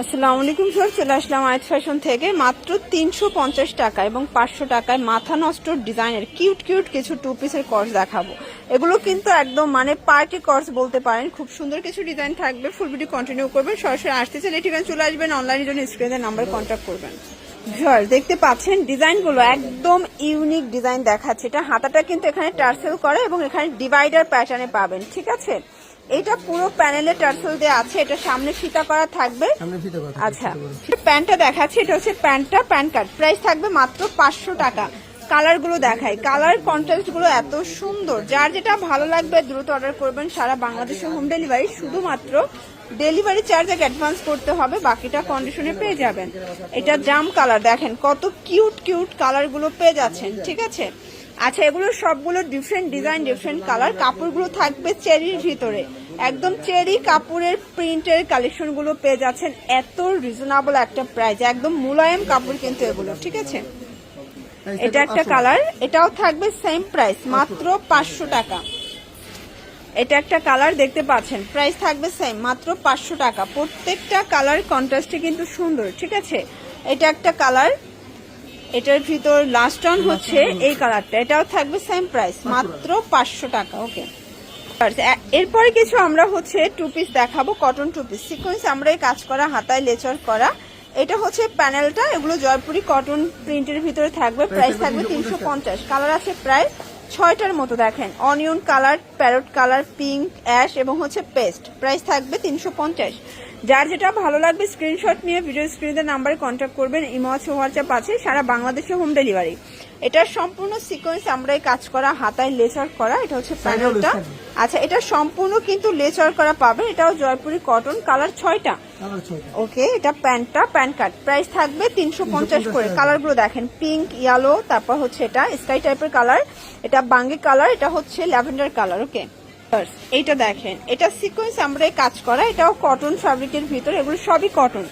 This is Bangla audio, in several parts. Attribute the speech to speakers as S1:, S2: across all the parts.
S1: আসসালামু আলাইকুম স্যার চলে আসলাম আয়াত ফ্যাশন থেকে। মাত্র তিনশো পঞ্চাশ টাকা এবং পাঁচশো টাকায় মাথা নষ্ট ডিজাইনের কিউট কিউট কিছু টু পিসের কর্স দেখাবো। এগুলো কিন্তু একদম মানে পার্টি কর্স বলতে পারেন। খুব সুন্দর কিছু ডিজাইন থাকবে। ফুল ভিডিও কন্টিনিউ করবেন। সরাসরি আসতে চাইলে ঠিকানা চলে আসবেন। অনলাইনের জন্য স্ক্রিনের নাম্বারে কন্ট্যাক্ট করবেন। দেখতে পাচ্ছেন ডিজাইনগুলো একদম ইউনিক ডিজাইন দেখাচ্ছে। এটা হাতাটা কিন্তু এখানে টার্সেল করে এবং এখানে ডিভাইডার প্যাটার্নে পাবেন, ঠিক আছে? এটা পুরো প্যানেলে টার্সেল দেওয়া আছে এটা সামনে ফিতা করা থাকবে। আচ্ছা। প্যান্টটা দেখাচ্ছি এটা হচ্ছে প্যান্টটা প্যান কার্ড। প্রাইস থাকবে মাত্র পাঁচশো টাকা। কালারগুলো দেখাই। কালার কন্ট্রাস্টগুলো এত সুন্দর। যার যেটা ভালো লাগবে দ্রুত অর্ডার করবেন সারা বাংলাদেশে হোম ডেলিভারি। শুধুমাত্র ডেলিভারি চার্জ এক অ্যাডভান্স করতে হবে বাকিটা কন্ডিশনে পেয়ে যাবেন। এটা জাম কালার দেখেন কত কিউট কিউট কালারগুলো পেয়ে যাচ্ছেন ঠিক আছে? আচ্ছা এগুলো সবগুলো ডিফারেন্ট ডিজাইন ডিফারেন্ট কালার কাপড়গুলো থাকবে চেরির ভিতরে। একদম চেরি কাপড়ের প্রিন্টের কালেকশনগুলো পেয়ে যাচ্ছেন। এত রিজনেবল একটা প্রাইস একদম মুলায়ম কাপড় কিন্তু এগুলো ঠিক আছে? এটা একটা কালার এটাও থাকবে সেম প্রাইস মাত্র পাঁচশো টাকা। এটা একটা কালার দেখতে পাচ্ছেন। প্রাইস থাকবে সেম মাত্র পাঁচশো টাকা। প্রত্যেকটা কালার কন্ট্রাস্টে কিন্তু সুন্দর ঠিক আছে? এটা একটা কালার এটার ভিতর লাস্ট অন হচ্ছে এই কালারটা এটাও থাকবে সেম প্রাইস মাত্র। পাঁচশো টাকা ওকে এরপরে কিছু আমরা হচ্ছে টু পিস দেখাবো কটন টু পিস সিকোয়েন্স আমরা এই কাজ করা হাতায় লেচার করা। এটা হচ্ছে প্যানেলটা এগুলো জয়পুরি কটন প্রিন্টের ভিতরে থাকবে প্রাইস থাকবে তিনশো পঞ্চাশ। কালার আছে প্রায় ছয়টার মতো দেখেন। Onion colour parrot colour pink ash এবং হচ্ছে পেস্ট প্রাইস থাকবে তিনশো পঞ্চাশ। যার যেটা ভালো লাগবে স্ক্রিনশট নিয়ে ভিডিও স্ক্রিনে নাম্বারে কন্ট্যাক্ট করবেন। ইমো আছে হোয়াটসঅ্যাপ আছে সারা বাংলাদেশে হোম ডেলিভারি এটার সম্পূর্ণ সিকোয়েন্স আমরা কাজ করা হাতায় লেসার করা এটা হচ্ছে প্যানেলটা আচ্ছা এটা সম্পূর্ণ কিন্তু লেসার করা পাবেন। এটাও জয়পুরি কটন কালার ছয়টা। ওকে এটা প্যান্টটা প্যান্ট কার্ড প্রাইস থাকবে তিনশো পঞ্চাশ করে। কালারগুলো দেখেন পিঙ্ক ইয়েলো তারপর হচ্ছে এটা স্কাই টাইপের কালার। এটা বাঙ্গি কালার এটা হচ্ছে ল্যাভেন্ডার কালার ওকে? এইটা দেখেন এটা সিকোয়েন্স আমরা কাজ করা এটাও কটন ফ্যাব্রিকের ভিতর এগুলো সবই কটন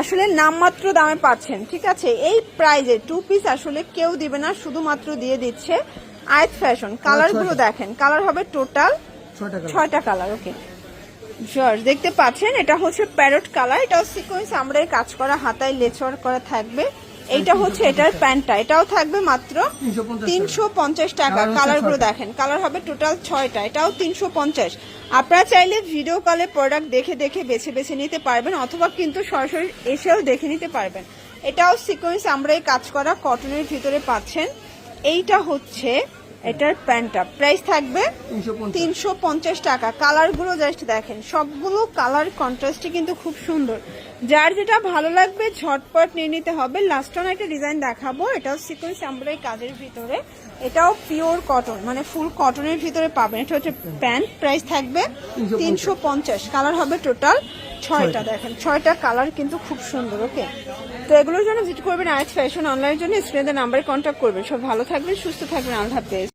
S1: আসলে নামমাত্র দামে পাচ্ছেন ঠিক আছে? এই প্রাইজে টু পিস আসলে কেউ দিবে না শুধুমাত্র দিয়ে দিচ্ছে আয়াত ফ্যাশন কালারগুলো দেখেন কালার হবে টোটাল
S2: ছয়টা কালার
S1: ওকে? জর্জ দেখতে পাচ্ছেন এটা হচ্ছে প্যারট কালার এটাও সিকোয়েন্স আমরা কাজ করা হাতায় লেচর করা থাকবে। এইটা হচ্ছে এটার প্যান্টটা এটাও থাকবে মাত্র তিনশো পঞ্চাশ টাকা।
S2: কালারগুলো
S1: দেখেন কালার হবে টোটাল ছয়টা এটাও তিনশো পঞ্চাশ। আপনারা চাইলে ভিডিও কলে প্রোডাক্ট দেখে দেখে বেছে বেছে নিতে পারবেন অথবা কিন্তু সরাসরি এসেও দেখে নিতে পারবেন। এটাও সিকোয়েন্স আমরা এই কাজ করা কটনের ভিতরে পাচ্ছেন। এইটা হচ্ছে এটার প্যান্টটা। প্রাইস থাকবে
S2: তিনশো পঞ্চাশ।
S1: টাকা। কালারগুলো জাস্ট দেখেন সবগুলো কালার কন্ট্রাস্টই কিন্তু খুব সুন্দর। যার যেটা ভালো লাগবে ঝটপট নিয়ে নিতে হবে। লাস্ট অন একটা ডিজাইন দেখাবো এটাও সিকোয়েন্স আমরা কাজের ভিতরে। এটাও পিওর কটন মানে ফুল কটনের ভিতরে পাবেন। এটা হচ্ছে প্যান্ট প্রাইস থাকবে তিনশো পঞ্চাশ। কালার হবে টোটাল ছয়টা দেখেন। ছয়টা কালার কিন্তু খুব সুন্দর ওকে তো এগুলোর জন্য ভিজিট করবেন আজ ফ্যাশন অনলাইনের জন্য। স্ক্রিনের নাম্বারে কন্ট্যাক্ট করবেন। সব ভালো থাকবেন সুস্থ থাকবেন। আল্লাহ হাফেজ।